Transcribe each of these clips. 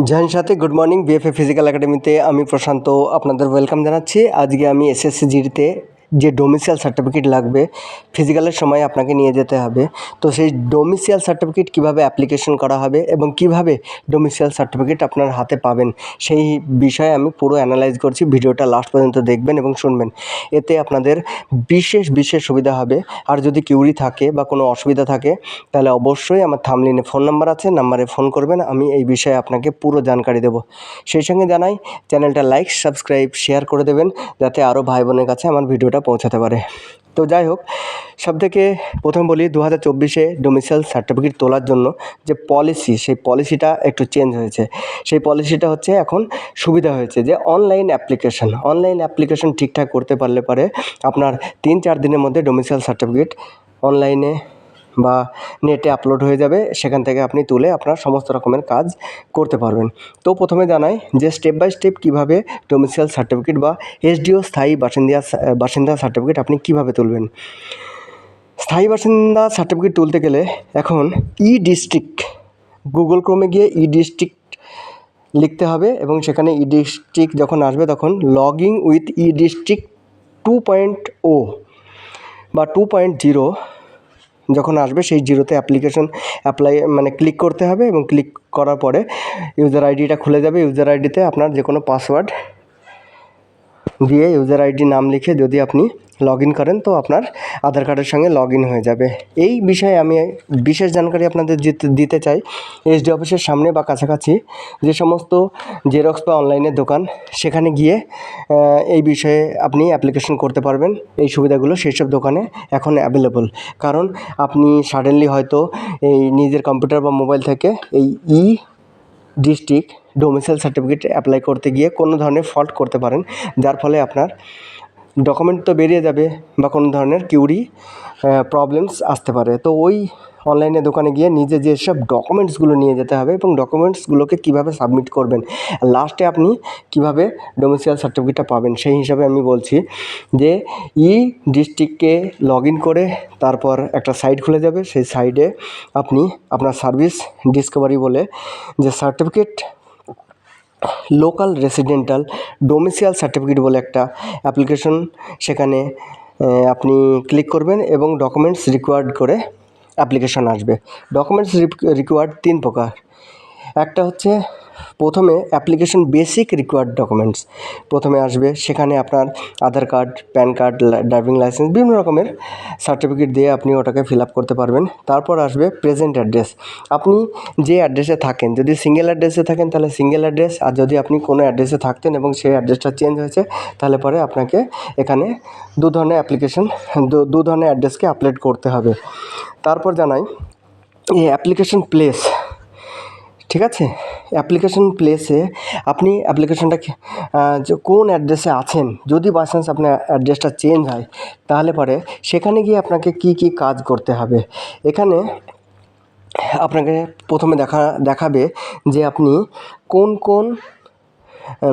Join সাথে good morning BFA physical একাডেমিতে আমি প্রশান্ত, আপনাদের ওয়েলকাম জানাচ্ছি। আজকে আমি এসএসসি জিডিতে যে ডোমিসিয়াল সার্টিফিকেট লাগবে ফিজিক্যালের সময় আপনাকে নিয়ে যেতে হবে। তো সেই ডোমিসিয়াল সার্টিফিকেট কীভাবে অ্যাপ্লিকেশন করা হবে এবং কীভাবে ডোমিসিয়াল সার্টিফিকেট আপনার হাতে পাবেন, সেই বিষয়ে আমি পুরো অ্যানালাইজ করছি। ভিডিওটা লাস্ট পর্যন্ত দেখবেন এবং শুনবেন। এতে আপনাদের বিশেষ বিশেষ সুবিধা হবে। আর যদি কিউরি থাকে বা কোনো অসুবিধা থাকে, তাহলে অবশ্যই আমার থামলিনে ফোন নাম্বার আছে নাম্বারে ফোন করবেন, আমি এই বিষয়ে আপনাকে পুরো জানকারি দেবো। সেই সঙ্গে জানাই চ্যানেলটা লাইক সাবস্ক্রাইব শেয়ার করে দেবেন, যাতে আরও ভাই বোনের কাছে আমার ভিডিওটা পৌঁছাতে পারে। তো যাই হোক সব থেকে প্রথম বলি দু হাজার চব্বিশে ডোমিসাইল সার্টিফিকেট তোলার জন্য যে পলিসি সেই পলিসিটা একটু চেঞ্জ হয়েছে। সেই পলিসিটা হচ্ছে এখন সুবিধা হয়েছে যে অনলাইন অ্যাপ্লিকেশন অনলাইন অ্যাপ্লিকেশন ঠিকঠাক করতে পারলে পরে আপনার তিন চার দিনের মধ্যে ডোমিসাইল সার্টিফিকেট অনলাইনে বা নেটে আপলোড হয়ে যাবে, সেখান থেকে আপনি তুলে আপনার সমস্ত রকমের কাজ করতে পারবেন। তো প্রথমে জানাই যে স্টেপ বাই স্টেপ কীভাবে ডোমিসিয়াল সার্টিফিকেট বা এসডিও স্থায়ী বাসিন্দা বাসিন্দা সার্টিফিকেট আপনি কীভাবে তুলবেন? স্থায়ী বাসিন্দা সার্টিফিকেট তুলতে গেলে এখন ই ডিস্ট্রিক্ট গুগল ক্রোমে গিয়ে ই ডিস্ট্রিক্ট লিখতে হবে এবং সেখানে ই ডিস্ট্রিক্ট যখন আসবে তখন logging with e district two point o বা টু পয়েন্ট জিরো যখন আসবে সেই জিরোতে অ্যাপ্লিকেশন অ্যাপ্লাই মানে ক্লিক করতে হবে এবং ক্লিক করার পরে ইউজার আইডিটা খুলে যাবে। ইউজার আইডিতে আপনার যে কোনো পাসওয়ার্ড দিয়ে ইউজার আইডি নাম লিখে যদি আপনি লগ ইন করেন, তো আপনার আধার কার্ডের সঙ্গে লগ ইন হয়ে যাবে। এই বিষয়ে আমি বিশেষ জানকারি আপনাদের দিতে চাই। এসডি অফিসের সামনে বা কাছাকাছি যে সমস্ত জেরক্স বা অনলাইনের দোকান, সেখানে গিয়ে এই বিষয়ে আপনি অ্যাপ্লিকেশন করতে পারবেন। এই সুবিধাগুলো সেই সব দোকানে এখন অ্যাভেলেবল কারণ আপনি সাডেনলি হয়তো এই নিজের কম্পিউটার বা মোবাইল থেকে এই e district domicile certificate apply করতে গিয়ে কোনো ধরনের ফল্ট করতে পারেন। যার ফলে আপনার ডকুমেন্ট তো বেরিয়ে যাবে বা কোনো ধরনের কিউরি প্রবলেমস আসতে পারে। তো ওই অনলাইনে দোকানে গিয়ে নিজে যেসব ডকুমেন্টসগুলো নিয়ে যেতে হবে এবং ডকুমেন্টসগুলোকে কীভাবে সাবমিট করবেন লাস্টে আপনি কীভাবে ডোমিসিয়াল সার্টিফিকেটটা পাবেন, সেই হিসাবে আমি বলছি যে ই ডিস্ট্রিক্টকে লগ ইন করে তারপর একটা সাইট খুলে যাবে। সেই সাইডে আপনি আপনার সার্ভিস ডিসকভারি বলে যে certificate local residential domicile certificate বলে একটা অ্যাপ্লিকেশন সেখানে আপনি ক্লিক করবেন এবং ডকুমেন্টস রিকোয়ার্ড করে অ্যাপ্লিকেশন আসবে। ডকুমেন্টস রিকোয়ার্ড তিন প্রকার। একটা হচ্ছে প্রথমে অ্যাপ্লিকেশন বেসিক রিকোয়ার্ড ডকুমেন্টস প্রথমে আসবে, সেখানে আপনার Aadhaar card PAN card driving licence বিভিন্ন রকমের সার্টিফিকেট দিয়ে আপনি ওটাকে ফিল আপ করতে পারবেন। তারপর আসবে প্রেজেন্ট অ্যাড্রেস আপনি যে অ্যাড্রেসে থাকেন, যদি সিঙ্গেল অ্যাড্রেসে থাকেন, তাহলে সিঙ্গেল অ্যাড্রেস আর যদি আপনি কোনো অ্যাড্রেসে থাকতেন এবং সেই অ্যাড্রেসটা চেঞ্জ হয়েছে, তাহলে পরে আপনাকে এখানে দু ধরনের অ্যাপ্লিকেশন দু ধরনের অ্যাড্রেসকে আপলোড করতে হবে। তারপর জানাই, এই অ্যাপ্লিকেশন প্লেস ঠিক আছে? অ্যাপ্লিকেশন প্লেসে আপনি অ্যাপ্লিকেশনটা যে কোন অ্যাড্রেসে আছেন, যদি বাই চান্স আপনার অ্যাড্রেসটা চেঞ্জ হয়, তাহলে পরে সেখানে গিয়ে আপনাকে কি কি কাজ করতে হবে। এখানে আপনাকে প্রথমে দেখা, দেখাবে যে আপনি কোন কোন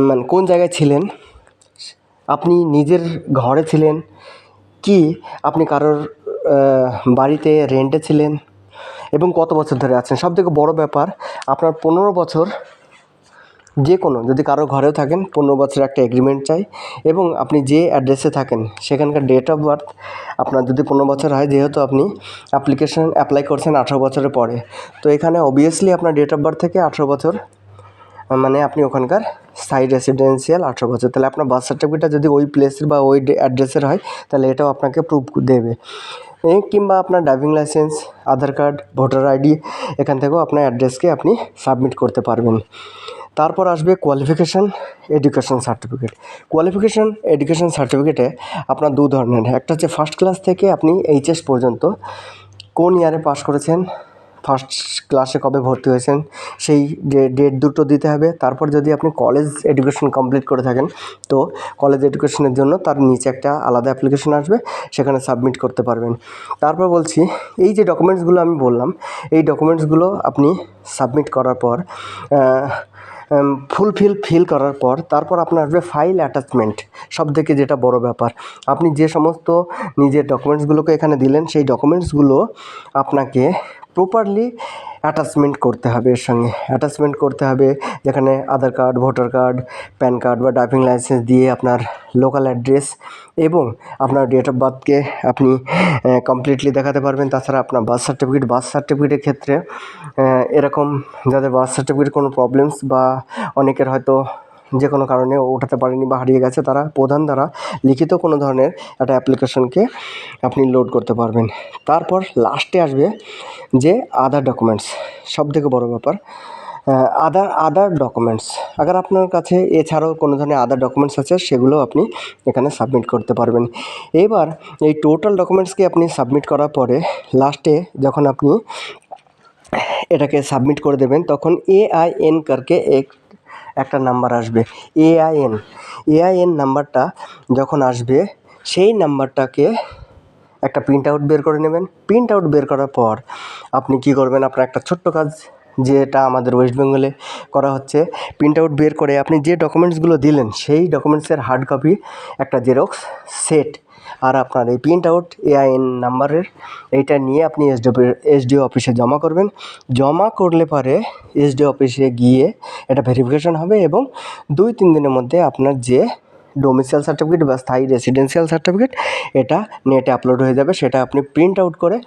মানে কোন জায়গায় ছিলেন, আপনি নিজের ঘরে ছিলেন, কি আপনি কারোর বাড়িতে রেন্টে ছিলেন এবং কত বছর ধরে আছেন? সব থেকে বড়ো ব্যাপার, আপনার পনেরো বছর যে কোনো, যদি কারও ঘরেও থাকেন, পনেরো বছর একটা এগ্রিমেন্ট চাই এবং আপনি যে অ্যাড্রেসে থাকেন, সেখানকার ডেট অফ বার্থ আপনার যদি পনেরো বছর হয়, যেহেতু আপনি অ্যাপ্লিকেশন অ্যাপ্লাই করছেন আঠারো বছরের পরে। তো এখানে অবভিয়াসলি আপনার ডেট অফ বার্থ থেকে আঠারো বছর মানে আপনি ওখানকার স্থায়ী রেসিডেন্সিয়াল আঠারো বছর। তাহলে আপনার বার্থ সার্টিফিকেটটা যদি ওই প্লেসের বা ওই অ্যাড্রেসের হয়, তাহলে এটাও আপনাকে প্রুফ দেবে। কিংবা আপনার driving licence Aadhaar card voter ID এখান থেকেও আপনার অ্যাড্রেসকে আপনি সাবমিট করতে পারবেন। তারপর আসবে qualification education certificate qualification education সার্টিফিকেটে আপনার দু ধরনের। একটা হচ্ছে ফার্স্ট ক্লাস থেকে আপনি এইচএস পর্যন্ত কোন ইয়ারে পাস করেছেন ফার্স্ট ক্লাসে কবে ভর্তি হয়েছেন, সেই ডেট দুটো দিতে হবে। তারপর যদি আপনি কলেজ এডুকেশন কমপ্লিট করে থাকেন, তো কলেজ এডুকেশনের জন্য তার নিচে একটা আলাদা অ্যাপ্লিকেশন আসবে, সেখানে সাবমিট করতে পারবেন। তারপর বলছি, এই যে ডকুমেন্টসগুলো আমি বললাম, এই ডকুমেন্টসগুলো আপনি সাবমিট করার পর ফুলফিল ফিল করার পর, তারপর আপনার আসবে ফাইল অ্যাটাচমেন্ট সব থেকে যেটা বড় ব্যাপার। আপনি যে সমস্ত নিজের ডকুমেন্টসগুলোকে এখানে দিলেন, সেই ডকুমেন্টসগুলো আপনাকে প্রপারলি অ্যাটাচমেন্ট করতে হবে এর সঙ্গে। অ্যাটাচমেন্ট করতে হবে যেখানে Aadhaar card, voter card, PAN card বা ড্রাইভিং লাইসেন্স দিয়ে আপনার লোকাল অ্যাড্রেস এবং আপনার ডেট অফ বার্থকে আপনি কমপ্লিটলি দেখাতে পারবেন। তাছাড়া আপনার বার্থ সার্টিফিকেট বার্থ সার্টিফিকেটের ক্ষেত্রে এরকম যাদের বার্থ সার্টিফিকেট কোনো প্রবলেমস বা অনেকের হয়তো যে কোনো কারণে ওঠাতে পারেনি বা হারিয়ে গেছে, তারা প্রধান দ্বারা লিখিত কোনো ধরনের একটা অ্যাপ্লিকেশনকে আপনি লোড করতে পারবেন। তারপর লাস্টে আসবে যে আদার ডকুমেন্টস সব থেকে বড়ো ব্যাপার আদার আদার ডকুমেন্টস আগার আপনার কাছে এছাড়াও কোনো ধরনের আদার ডকুমেন্টস আছে, সেগুলো আপনি এখানে সাবমিট করতে পারবেন। এবার এই টোটাল ডকুমেন্টসকে আপনি সাবমিট করার পরে লাস্টে যখন আপনি এটাকে সাবমিট করে দেবেন, তখন এআইএন করকে এক একটা নাম্বার আসবে এআইএন এআইএন নাম্বারটা যখন আসবে, সেই নাম্বারটাকে একটা প্রিন্ট আউট বের করে নেবেন। প্রিন্ট আউট বের করার পর আপনি কি করবেন? আপনার একটা ছোট্ট কাজ, যেটা আমাদের ওয়েস্ট বেঙ্গলে করা হচ্ছে। প্রিন্ট আউট বের করে আপনি যে ডকুমেন্টসগুলো দিলেন, সেই ডকুমেন্টসের হার্ড কপি একটা জেরক্স সেট আর আপনার এই প্রিন্ট আউট এআইএন নাম্বারের এইটা নিয়ে আপনি এসডিও অফিসে জমা করবেন। জমা করলে পরে এসডিও অফিসে গিয়ে এটা ভেরিফিকেশন হবে এবং দুই তিন দিনের মধ্যে আপনার যে ডোমিসাইল সার্টিফিকেট বা স্থায়ী রেসিডেন্সিয়াল সার্টিফিকেট এটা নেটে আপলোড হয়ে যাবে। সেটা আপনি প্রিন্ট আউট করে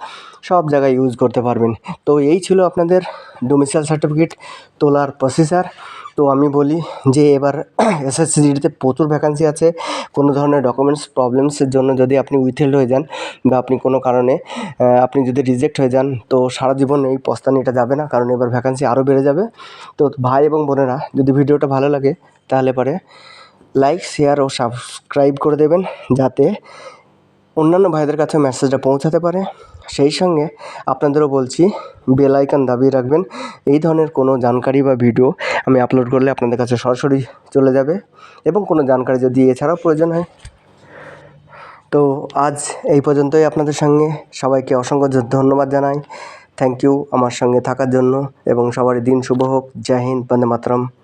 সব জায়গায় ইউজ করতে পারবেন। তো এই ছিল আপনাদের ডোমিসাইল সার্টিফিকেট তোলার প্রসেসার তো আমি বলি যে এবার এসএসসিজিডিতে প্রচুর ভ্যাকান্সি আছে। কোনো ধরনের ডকুমেন্টস প্রবলেমসের জন্য যদি আপনি উইথহেল্ড হয়ে যান বা আপনি কোনো কারণে আপনি যদি রিজেক্ট হয়ে যান, তো সারা জীবন এই পস্তানিটা যাবে না, কারণ এবার ভ্যাকান্সি আরও বেড়ে যাবে। তো ভাই এবং বোনেরা, যদি ভিডিওটা ভালো লাগে, তাহলে পরে লাইক শেয়ার ও সাবস্ক্রাইব করে দেবেন, যাতে অন্যান্য ভাইদের কাছে মেসেজটা পৌঁছাতে পারে। সেই সঙ্গে আপনাদেরও বলছি বেল আইকন দাবিয়ে রাখবেন। এই ধরনের কোনো জানকারি বা ভিডিও আমি আপলোড করলে আপনাদের কাছে সরাসরি চলে যাবে এবং কোনো জানকারি যদি এছাড়াও প্রয়োজন হয়। তো আজ এই পর্যন্তই আপনাদের সঙ্গে। সবাইকে অসংখ্য ধন্যবাদ জানাই। থ্যাংক ইউ আমার সঙ্গে থাকার জন্য এবং সবারই দিন শুভ হোক। জয় হিন্দ, বন্দে মাতরম।